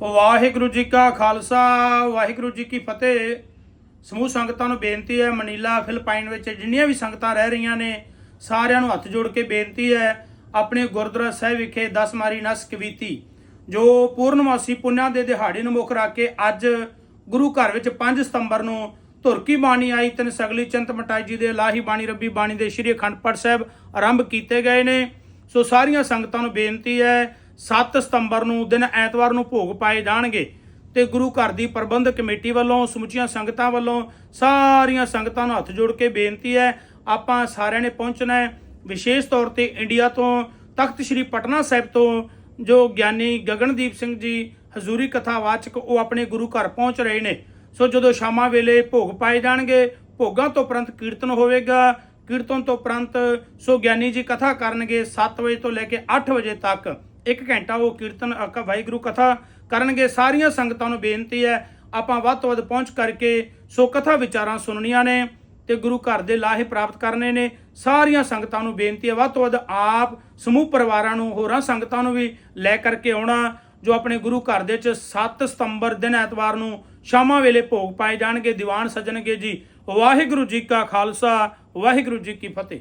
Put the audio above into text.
ਵਾਹਿਗੁਰੂ ਜੀ ਕਾ ਖਾਲਸਾ, ਵਾਹਿਗੁਰੂ ਜੀ ਕੀ ਫਤਿਹ। ਸਮੂਹ ਸੰਗਤਾਂ ਨੂੰ ਬੇਨਤੀ ਹੈ, ਮਨੀਲਾ ਫਿਲਪਾਈਨ ਵਿੱਚ ਜਿੰਨੀਆਂ ਵੀ ਸੰਗਤਾਂ ਰਹਿ ਰਹੀਆਂ ਨੇ, ਸਾਰਿਆਂ ਨੂੰ ਹੱਥ ਜੋੜ ਕੇ ਬੇਨਤੀ ਹੈ, ਆਪਣੇ ਗੁਰਦੁਆਰਾ ਸਾਹਿਬ ਵਿਖੇ 10 ਮਾਰੀ ਨਸ ਕਵੀਤੀ, ਜੋ ਪੂਰਨਮਾਸੀ ਪੁੰਨਿਆਂ ਦੇ ਦਿਹਾੜੇ ਨੂੰ ਮੁੱਖ ਰੱਖ ਕੇ ਅੱਜ ਗੁਰੂ ਘਰ ਵਿੱਚ 5 ਸਤੰਬਰ ਨੂੰ ਧੁਰਕੀ ਬਾਣੀ ਆਈ, ਤਿੰਨ ਸਗਲੀ ਚੰਤ ਮਟਾਈ ਜੀ ਦੇ ਲਾਹੀ ਬਾਣੀ, ਰੱਬੀ ਬਾਣੀ ਦੇ ਸ਼੍ਰੀ ਅਖੰਡ ਪਾਠ ਸਾਹਿਬ ਆਰੰਭ ਕੀਤੇ ਗਏ ਨੇ। ਸੋ ਸਾਰੀਆਂ ਸੰਗਤਾਂ ਨੂੰ ਬੇਨਤੀ ਹੈ 7 ਸਤੰਬਰ ਨੂੰ ਦਿਨ ਐਤਵਾਰ ਨੂੰ ਭੋਗ ਪਾਏ ਜਾਣਗੇ ਤੇ ਗੁਰੂ ਘਰ ਦੀ ਪ੍ਰਬੰਧਕ ਕਮੇਟੀ ਵੱਲੋਂ, ਸਮੁੱਚੀਆਂ ਸੰਗਤਾਂ ਵੱਲੋਂ ਸਾਰੀਆਂ ਸੰਗਤਾਂ ਨੂੰ ਹੱਥ ਜੋੜ ਕੇ ਬੇਨਤੀ ਹੈ, ਆਪਾਂ ਸਾਰਿਆਂ ਨੇ ਪਹੁੰਚਣਾ ਹੈ। ਵਿਸ਼ੇਸ਼ ਤੌਰ ਤੇ ਇੰਡੀਆ ਤੋਂ ਤਖਤ ਸ੍ਰੀ ਪਟਨਾ ਸਾਹਿਬ ਤੋਂ ਜੋ ਗਿਆਨੀ ਗਗਨਦੀਪ ਸਿੰਘ ਜੀ, ਹਜ਼ੂਰੀ ਕਥਾ ਵਾਚਕ ਉਹ ਆਪਣੇ ਗੁਰੂ ਘਰ ਪਹੁੰਚ ਰਹੇ ਨੇ। ਸੋ ਜਦੋਂ ਸ਼ਾਮਾਂ ਵੇਲੇ ਭੋਗ ਪਾਏ ਜਾਣਗੇ, ਭੋਗਾਂ ਤੋਂ ਉਪਰੰਤ ਕੀਰਤਨ ਹੋਵੇਗਾ। ਕੀਰਤਨ ਤੋਂ ਉਪਰੰਤ ਸੋ ਗਿਆਨੀ ਜੀ ਕਥਾ ਕਰਨਗੇ 7 ਵਜੇ ਤੋਂ ਲੈ ਕੇ 8 ਵਜੇ ਤੱਕ। ਇੱਕ ਘੰਟਾ ਉਹ ਕੀਰਤਨ ਅਕਾ ਵਾਹਿਗੁਰੂ ਕਥਾ ਕਰਨਗੇ, ਸਾਰੀਆਂ ਸੰਗਤਾਂ ਨੂੰ ਬੇਨਤੀ ਹੈ, ਆਪਾਂ ਵੱਧ ਤੋਂ ਵੱਧ ਪਹੁੰਚ ਕਰਕੇ ਸੋ ਕਥਾ ਵਿਚਾਰਾਂ ਸੁਣਨੀਆਂ ਨੇ ਤੇ ਗੁਰੂ ਘਰ ਦੇ ਲਾਹੇ ਪ੍ਰਾਪਤ ਕਰਨੇ ਨੇ। ਸਾਰੀਆਂ ਸੰਗਤਾਂ ਨੂੰ ਬੇਨਤੀ ਹੈ, ਵੱਧ ਤੋਂ ਵੱਧ ਆਪ, ਸਮੂਹ ਪਰਿਵਾਰਾਂ ਨੂੰ, ਹੋਰਾਂ ਸੰਗਤਾਂ ਨੂੰ ਵੀ ਲੈ ਕਰਕੇ ਆਉਣਾ, ਜੋ ਆਪਣੇ ਗੁਰੂ ਘਰ ਦੇ ਚ 7 ਸਤੰਬਰ ਦਿਨ ਐਤਵਾਰ ਨੂੰ ਸ਼ਾਮਾਂ ਵੇਲੇ ਭੋਗ ਪਾਏ ਜਾਣਗੇ, ਦੀਵਾਨ ਸਜਣਗੇ ਜੀ। ਵਾਹਿਗੁਰੂ ਜੀ ਕਾ ਖਾਲਸਾ, ਵਾਹਿਗੁਰੂ ਜੀ ਕੀ ਫਤਿਹ।